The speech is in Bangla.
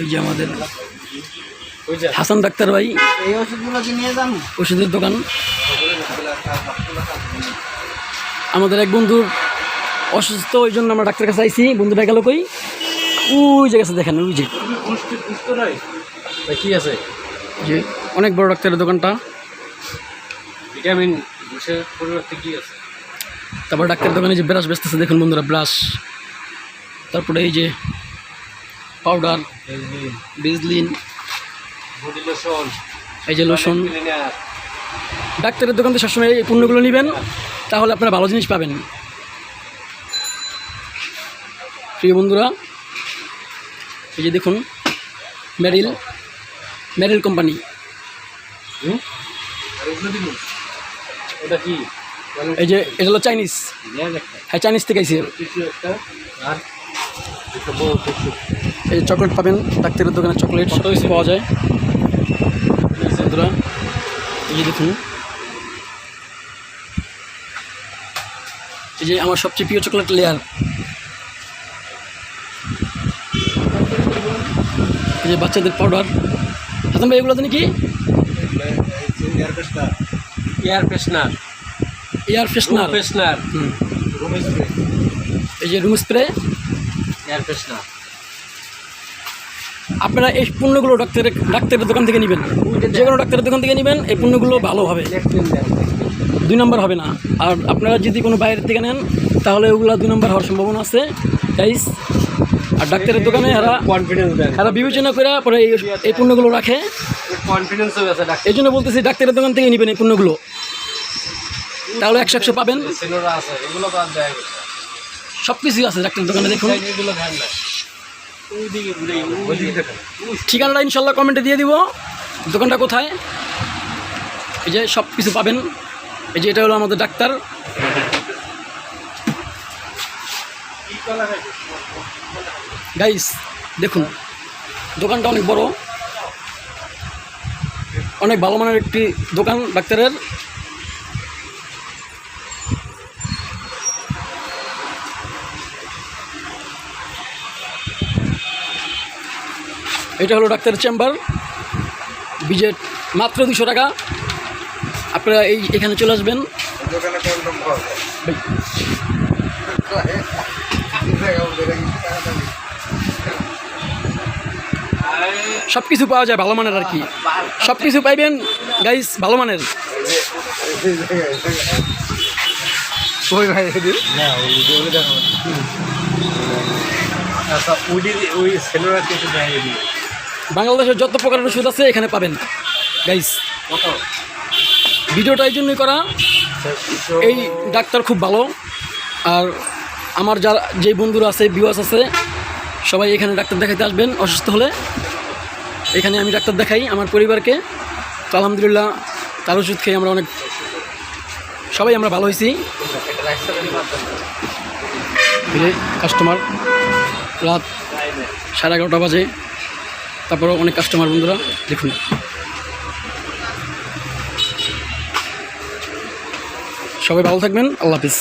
এই যে আমাদের ওই যে হাসান ডাক্তার ভাই। এই ওষুধগুলো নিয়ে যান? ওষুধের দোকান। আমাদের এক বন্ধুর অসুস্থ ওই জন্য আমরা ডাক্তারের কাছে আইছি। বন্ধুটা গেল কই? ওই যে গেছে দেখেন ওই যে। ভাই কি আছে? যে অনেক বড় ডাক্তারের দোকানটা। ভিটামিন পরিবর্তে কি আছে? তারপর ডাক্তারের দোকানে যে ব্রাশ বেচতেছে দেখুন বন্ধুরা ব্রাশ। তারপরে এই যে পাউডার বিজলিন এই যে লোশন ডাক্তারের দোকান থেকে সবসময় এই পণ্যগুলো নেবেন তাহলে আপনারা ভালো জিনিস পাবেন। প্রিয় বন্ধুরা এই যে দেখুন মেরিল মেরিল কোম্পানি। এই যে এটা হলো চাইনিজ। হ্যাঁ চাইনিজ থেকে আইসি এই চকলেট পাবেন ডাক্তারের দোকানে চকলেট কত হয়েছে? পাওয়া যায়? বন্ধুরা এই যে দেখুন। এই যে আমার সবচেয়ে প্রিয় চকলেট লেয়ার এই যে বাচ্চাদের পাউডার হাসান ভাই এগুলো জানি কি air freshener air freshener freshener এই যে রুম স্প্রে এয়ার ফ্রেশনার আপনারা এই পণ্যগুলো ডাক্তারের ডাক্তারের দোকান থেকে নেবেন। যে কোনো ডাক্তারের দোকান থেকে নেবেন এই পণ্যগুলো ভালো হবে। দুই নম্বর হবে না। আর আপনারা যদি কোনো বাইরের থেকে নেন তাহলে ওগুলো দুই নম্বর হওয়ার সম্ভাবনা আছে। গাইস আর ডাক্তারের দোকানে এরা কনফিডেন্স এরা বিবেচনা করে পরে এই পণ্যগুলো রাখে। ডাক্তার। এই জন্য বলতেছি ডাক্তারের দোকান থেকে নেবেন এই পণ্যগুলো। তাহলে একশো একশো পাবেন। আছে এগুলো সব কিছুই আছে, ডাক্তারের দোকানে দেখেন। ঠিকানাটা ইনশাল্লাহ কমেন্টে দিয়ে দিব। দোকানটা কোথায়? এই যে সব কিছু পাবেন। এই যে এটা হলো আমাদের ডাক্তার। গাইস দেখুন, দোকানটা অনেক বড়। অনেক ভালো মানের একটি দোকান ডাক্তারের। এটা হলো ডাক্তারের চেম্বার। বিজেট মাত্র দুশো টাকা। আপনারা এই এখানে চলে আসবেন। সব কিছু পাওয়া যায় ভালো মানের আর কি। সব কিছু পাইবেন গাইস ভালো মানের। ওই ভাই না ওই ওই দেখো আচ্ছা ওই কিছু দেয় বাংলাদেশের যত প্রকারের ওষুধ আছে এখানে পাবেন। গাইস ভিডিওটা এই জন্যই করা, এই ডাক্তার খুব ভালো। আর আমার যারা, যেই বন্ধুরা আছে বিওয়াস আছে, সবাই এখানে ডাক্তার দেখাতে আসবেন, অসুস্থ হলে। এখানে আমি ডাক্তার দেখাই আমার পরিবারকে। তো আলহামদুলিল্লাহ, তার ওষুধ খেয়ে আমরা অনেক, সবাই আমরা ভালো হয়েছি। কাস্টমার রাত সাড়ে এগারোটা বাজে। তারপরে অনেক কাস্টমার বন্ধুরা দেখুন। সবাই ভালো থাকবেন আল্লাহ হাফিজ।